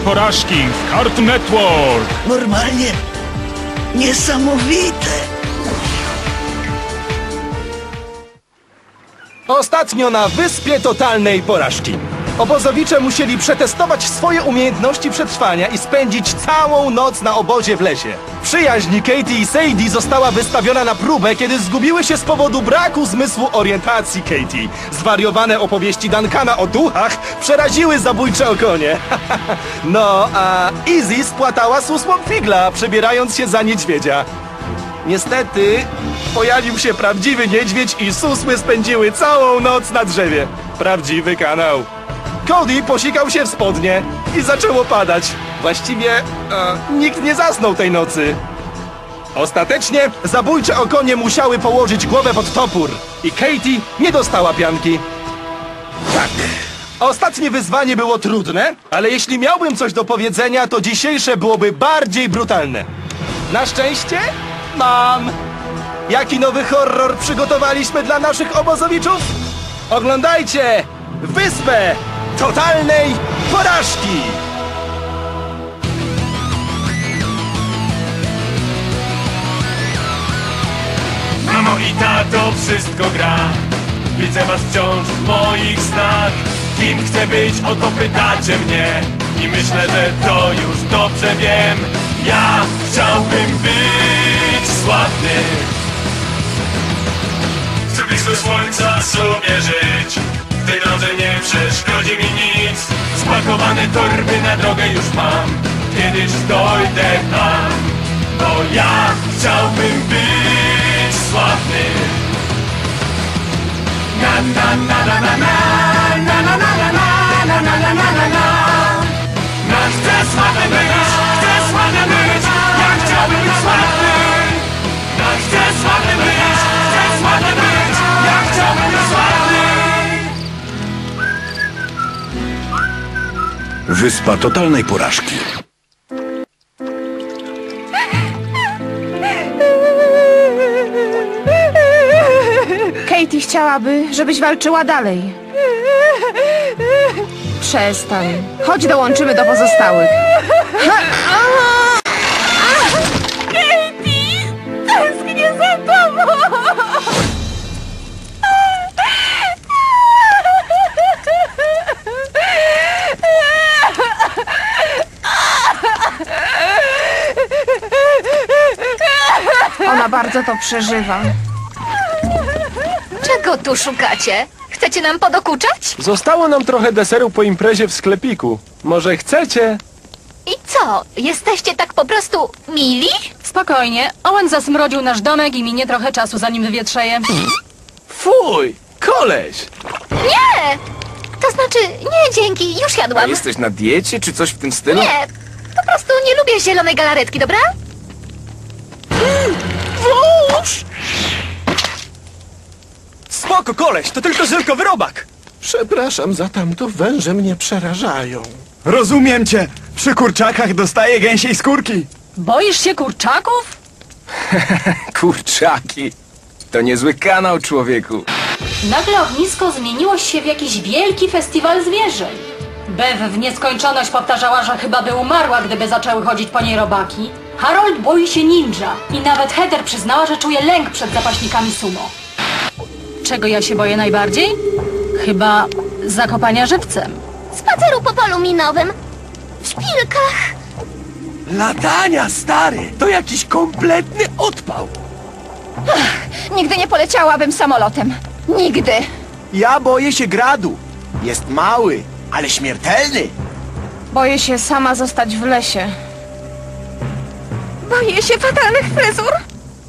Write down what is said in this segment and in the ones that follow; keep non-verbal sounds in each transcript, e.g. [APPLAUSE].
porażki w Cartoon Network. Normalnie niesamowite. Ostatnio na Wyspie Totalnej Porażki. Obozowicze musieli przetestować swoje umiejętności przetrwania i spędzić całą noc na obozie w lesie. Przyjaźń Katie i Sadie została wystawiona na próbę, kiedy zgubiły się z powodu braku zmysłu orientacji Katie. Zwariowane opowieści Duncana o duchach przeraziły zabójcze okonie. [LAUGHS] no, a Izzy spłatała ósmą figla, przebierając się za niedźwiedzia. Niestety, pojawił się prawdziwy niedźwiedź i susły spędziły całą noc na drzewie. Prawdziwy kanał. Cody posikał się w spodnie i zaczęło padać. Właściwie e, nikt nie zasnął tej nocy. Ostatecznie zabójcze okonie musiały położyć głowę pod topór i Katie nie dostała pianki. Tak. Ostatnie wyzwanie było trudne, ale jeśli miałbym coś do powiedzenia, to dzisiejsze byłoby bardziej brutalne. Na szczęście mam. Jaki nowy horror przygotowaliśmy dla naszych obozowiczów? Oglądajcie Wyspę Totalnej Porażki! Mamo i tato, wszystko gra. Widzę was wciąż w moich snach. Kim chcę być, o to pytacie mnie. I myślę, że to już dobrze wiem. Ja chciałbym być sławny. Chcę blisko słońca sobie żyć W drodze nie przeszkodzi mi nic Spakowane torby na drogę już mam Kiedyś dojdę tam Bo ja chciałbym być sławny Na na na na na na na na na na na na na na na na na Na chcę sławny być, chcę Wyspa totalnej porażki. Katie chciałaby, żebyś walczyła dalej. Przestań. Chodź dołączymy do pozostałych. Katie! Bardzo to przeżywa. Czego tu szukacie? Chcecie nam podokuczać? Zostało nam trochę deseru po imprezie w sklepiku. Może chcecie? I co? Jesteście tak po prostu mili? Spokojnie, Owen zasmrodził nasz domek i minie trochę czasu zanim wywietrzeje. Fuj! Koleś! Nie! To znaczy, nie dzięki, już jadłam. Jesteś na diecie czy coś w tym stylu? Nie, po prostu nie lubię zielonej galaretki, dobra? Spoko, koleś, to tylko żelkowy robak! Przepraszam za tamto, węże mnie przerażają. Rozumiem cię. Przy kurczakach dostaję gęsiej skórki. Boisz się kurczaków? [LAUGHS] Kurczaki. To niezły kanał, człowieku. Nagle ognisko zmieniło się w jakiś wielki festiwal zwierzeń. Bev w nieskończoność powtarzała, że chyba by umarła, gdyby zaczęły chodzić po niej robaki. Harold boi się ninja i nawet Heather przyznała, że czuje lęk przed zapaśnikami sumo. Czego ja się boję najbardziej? Chyba zakopania żywcem. Spaceru po polu minowym. W szpilkach. Latania, stary! To jakiś kompletny odpał! Nigdy nie poleciałabym samolotem. Nigdy. Ja boję się gradu. Jest mały, ale śmiertelny. Boję się sama zostać w lesie. Boję się fatalnych fryzur.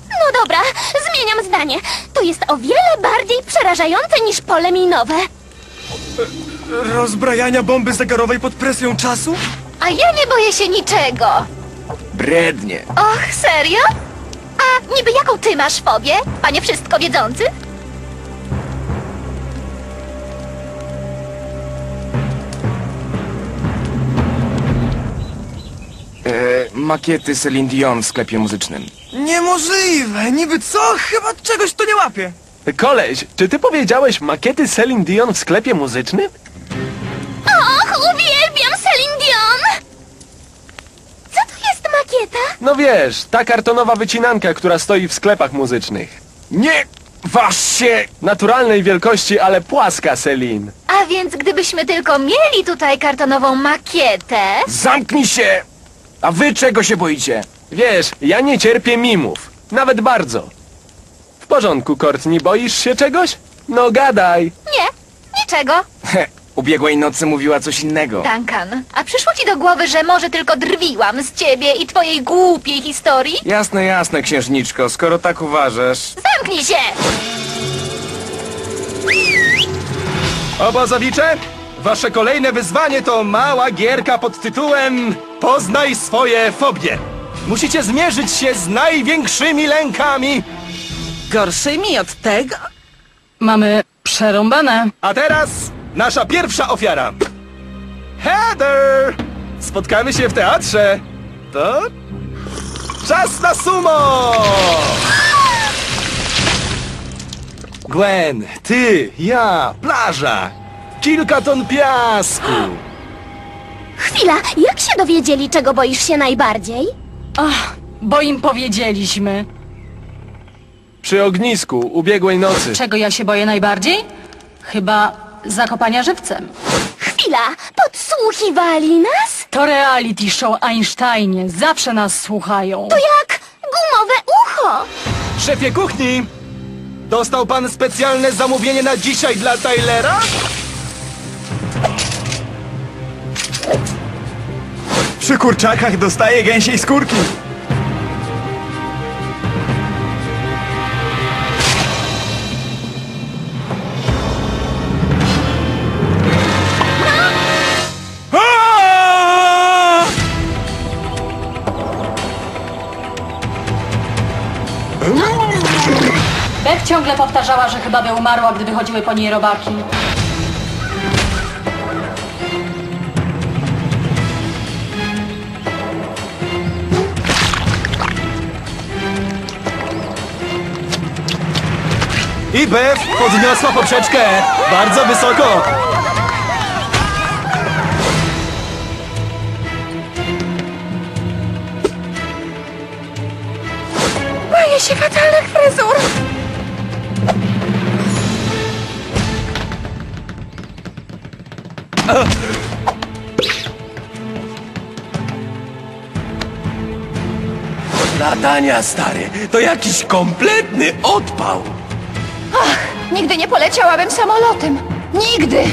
No dobra, zmieniam zdanie. To jest o wiele bardziej przerażające niż pole minowe. Rozbrajania bomby zegarowej pod presją czasu? A ja nie boję się niczego. Brednie. Och, serio? A niby jaką ty masz fobię, panie wszystko wiedzący? Makiety Celine Dion w sklepie muzycznym. Niemożliwe. Niby co? Chyba czegoś tu nie łapie. Koleś, czy ty powiedziałeś makiety Celine Dion w sklepie muzycznym? Och, uwielbiam Celine Dion! No wiesz, ta kartonowa wycinanka, która stoi w sklepach muzycznych. Nie waż się! Naturalnej wielkości, ale płaska, Selin. A więc gdybyśmy tylko mieli tutaj kartonową makietę... Zamknij się! A wy czego się boicie? Wiesz, ja nie cierpię mimów. Nawet bardzo. W porządku, Courtney, boisz się czegoś? No gadaj. Nie, niczego. He, ubiegłej nocy mówiła coś innego. Duncan, a przyszło ci do głowy, że może tylko drwiłam z ciebie i twojej głupiej historii? Jasne, jasne, księżniczko, skoro tak uważasz. Zamknij się! Obozowicze, wasze kolejne wyzwanie to mała gierka pod tytułem Poznaj swoje fobie. Musicie zmierzyć się z największymi lękami. Gorszymi od tego? Mamy przerąbane. A teraz nasza pierwsza ofiara. Heather! Spotkamy się w teatrze. To czas na sumo! Gwen, ty, ja, plaża. Kilka ton piasku. Chwila, jak się dowiedzieli, czego boisz się najbardziej? Ach, bo im powiedzieliśmy. Przy ognisku, ubiegłej nocy. Czego ja się boję najbardziej? Chyba zakopania żywcem. Chwila, podsłuchiwali nas? To reality show Einsteinie. Zawsze nas słuchają. To jak gumowe ucho. Szefie kuchni, dostał pan specjalne zamówienie na dzisiaj dla Tylera? Przy kurczakach dostaję gęsiej skórki. Beth ciągle powtarzała, że chyba by umarła, gdy wychodziły po niej robaki. I Bev podniosła poprzeczkę bardzo wysoko. Boję się fatalnych fryzur. Latania, stary, to jakiś kompletny odpał. Nigdy nie poleciałabym samolotem. Nigdy!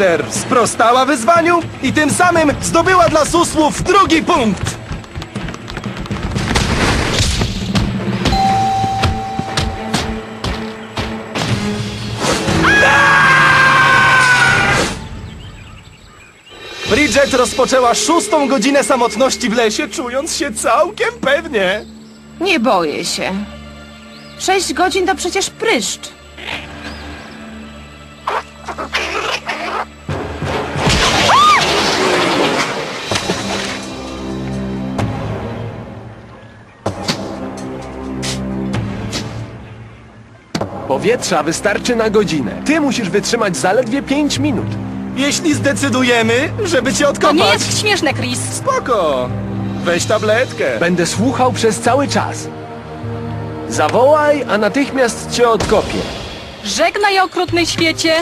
Heather sprostała wyzwaniu i tym samym zdobyła dla susłów drugi punkt. Bridget rozpoczęła szóstą godzinę samotności w lesie, czując się całkiem pewnie. Nie boję się. Sześć godzin to przecież pryszcz. Powietrza wystarczy na godzinę. Ty musisz wytrzymać zaledwie 5 minut. Jeśli zdecydujemy, żeby cię To odkopać... nie jest śmieszne, Chris. Spoko! Weź tabletkę. Będę słuchał przez cały czas. Zawołaj, a natychmiast cię odkopię. Żegnaj, okrutny świecie.